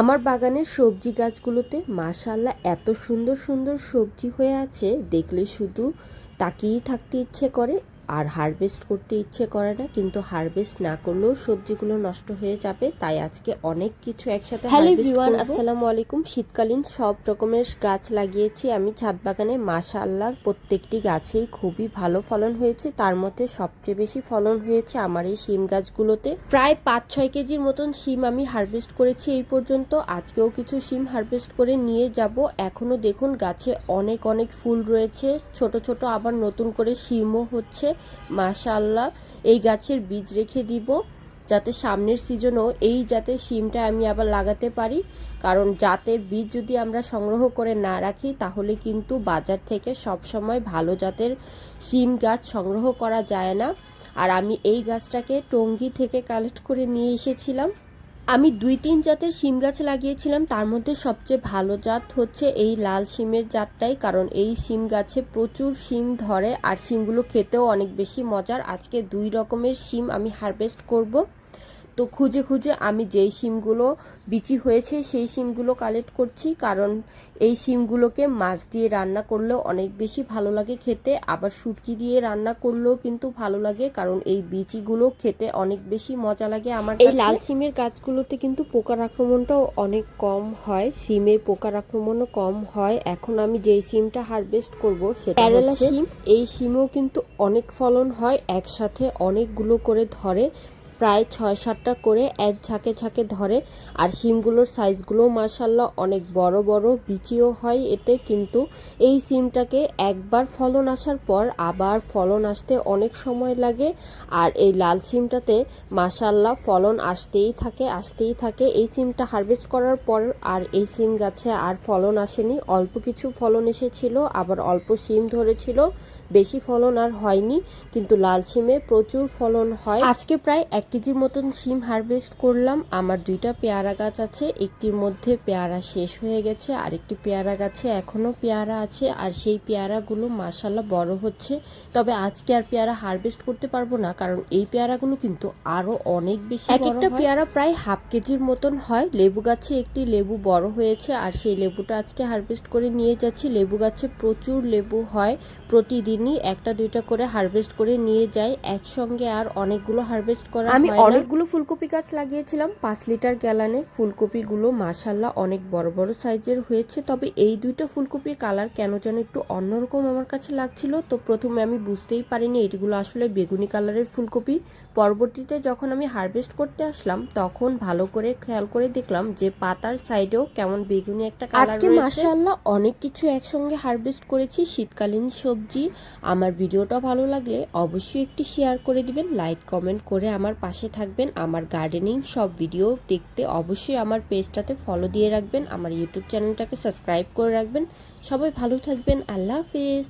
আমার বাগানের সবজি গাছগুলোতে মাশাল্লাহ এত সুন্দর সুন্দর সবজি হয়ে আছে, দেখলে শুধু তাকিয়েই থাকতে ইচ্ছে করে। আর হারভেস্ট করতে ইচ্ছে করে না কিন্তু হারভেস্ট না করলেও সবজিগুলো নষ্ট হয়ে যাবে তাই আজকে অনেক কিছু একসাথে হ্যালো এভরিওয়ান আসসালামু আলাইকুম। শীতকালীন সব রকমের গাছ লাগিয়েছি আমি ছাদ বাগানে। মাশাল্লাহ প্রত্যেকটি গাছেই খুবই ভালো ফলন হয়েছে। তার মধ্যে সবচেয়ে বেশি ফলন হয়েছে আমার এই শিম গাছগুলোতে। প্রায় পাঁচ ছয় কেজির মতন শিম আমি হারভেস্ট করেছি এই পর্যন্ত। আজকেও কিছু শিম হারভেস্ট করে নিয়ে যাব। এখনও দেখুন গাছে অনেক অনেক ফুল রয়েছে। ছোট ছোট আবার নতুন করে শিমও হচ্ছে। মাশাল্লাহ এই গাছের বীজ রেখে দিব। যাতে সামনের সিজনও এই জাতের শিমটা আমি আবার লাগাতে পারি। কারণ জাতের বীজ যদি আমরা সংগ্রহ করে না রাখি, তাহলে কিন্তু বাজার থেকে সব সময় ভালো জাতের সিম গাছ সংগ্রহ করা যায় না। আর আমি এই গাছটাকে টঙ্গি থেকে কালেক্ট করে নিয়ে এসেছিলাম। আমি দুই তিন জাতের শিম গাছ লাগিয়েছিলাম, তার মধ্যে সবচেয়ে ভালো জাত হচ্ছে এই লাল শিমের জাতটাই, কারণ এই শিম গাছে প্রচুর শিম ধরে আর শিমগুলো খেতেও অনেক বেশি মজার। আজকে দুই রকমের শিম আমি হারভেস্ট করব। তো খুঁজে খুঁজে আমি যেই সিমগুলো বিচি হয়েছে সেই সিমগুলো কালেক্ট করছি। কারণ এই সিমগুলোকে মাছ দিয়ে রান্না করলেও অনেক বেশি ভালো লাগে খেতে। আবার শুটকি দিয়ে রান্না করলেও কিন্তু ভালো লাগে কারণ এই বিচিগুলো খেতে অনেক বেশি মজা লাগে আমার এই লাল সিমের গাছগুলোতে কিন্তু পোকার আক্রমণটাও অনেক কম হয় শিমের পোকার আক্রমণও কম হয়। এখন আমি যেই সিমটা হারভেস্ট করব সেটা শিম এই সিমও কিন্তু অনেক ফলন হয় একসাথে অনেকগুলো করে ধরে। প্রায় ছয় সাতটা করে এক ঝাঁকে ঝাঁকে ধরে। আর সিমগুলোর সাইজগুলো মাসাল্লাহ অনেক বড় বড়, বিচিও হয় এতে। কিন্তু এই সিমটাকে একবার ফলন আসার পর আবার ফলন আসতে অনেক সময় লাগে। আর এই লাল সিমটাতে মাসাল্লাহ ফলন আসতেই থাকে আসতেই থাকে। এই সিমটা হারভেস্ট করার পর আর এই সিম গাছে আর ফলন আসেনি। অল্প কিছু ফলন এসেছিল, আবার অল্প সিম ধরেছিল। বেশি ফলন আর হয়নি। কিন্তু লাল সিমে প্রচুর ফলন হয়। আজকে প্রায় এক কেজির মতন সিম হারভেস্ট করলাম। আমার দুইটা পেয়ারা গাছ আছে একটির মধ্যে পেয়ারা শেষ হয়ে গেছে আরেকটি পেয়ারা গাছে এখনও পেয়ারা আছে আর সেই পেয়ারাগুলো মাসাল্লাহ বড় হচ্ছে। তবে আজকে আর পেয়ারা হারভেস্ট করতে পারব না কারণ এই পেয়ারাগুলো কিন্তু আরও অনেক বেশি এক একটা পেয়ারা প্রায় হাফ কেজির মতন হয়। লেবু গাছে একটি লেবু বড় হয়েছে আর সেই লেবুটা আজকে হারভেস্ট করে নিয়ে যাচ্ছি। লেবু গাছে প্রচুর লেবু হয় প্রতিদিনই একটা দুইটা করে হারভেস্ট করে নিয়ে যাই। একসঙ্গে আর অনেকগুলো হারভেস্ট করা আমি অনেকগুলো ফুলকপি গাছ লাগিয়েছিলাম। পাঁচ লিটার গ্যালানে ফুলকপিগুলো মাসাল্লাহ অনেক বড় বড় সাইজের হয়েছে। তবে এই দুইটা ফুলকপির কালার কেন যেন একটু অন্যরকম আমার কাছে লাগছিল। তো প্রথমে আমি বুঝতেই পারিনি এটিগুলো আসলে বেগুনি কালারের ফুলকপি। পরবর্তীতে যখন আমি হারভেস্ট করতে আসলাম তখন ভালো করে খেয়াল করে দেখলাম যে পাতার সাইডেও কেমন বেগুনি একটা কালার আজকে মাসাল্লাহ অনেক কিছু একসঙ্গে হারভেস্ট করেছি। শীতকালীন সবজি। আমার ভিডিওটা ভালো লাগলে অবশ্যই একটি শেয়ার করে দিবেন। লাইক কমেন্ট করে আমার পাশে থাকবেন, আমার গার্ডেনিং সব ভিডিও দেখতে অবশ্যই আমার পেজটাতে ফলো দিয়ে রাখবেন, আমার ইউটিউব চ্যানেলটাকে সাবস্ক্রাইব করে রাখবেন। সবাই ভালো থাকবেন, আল্লাহ হাফেজ।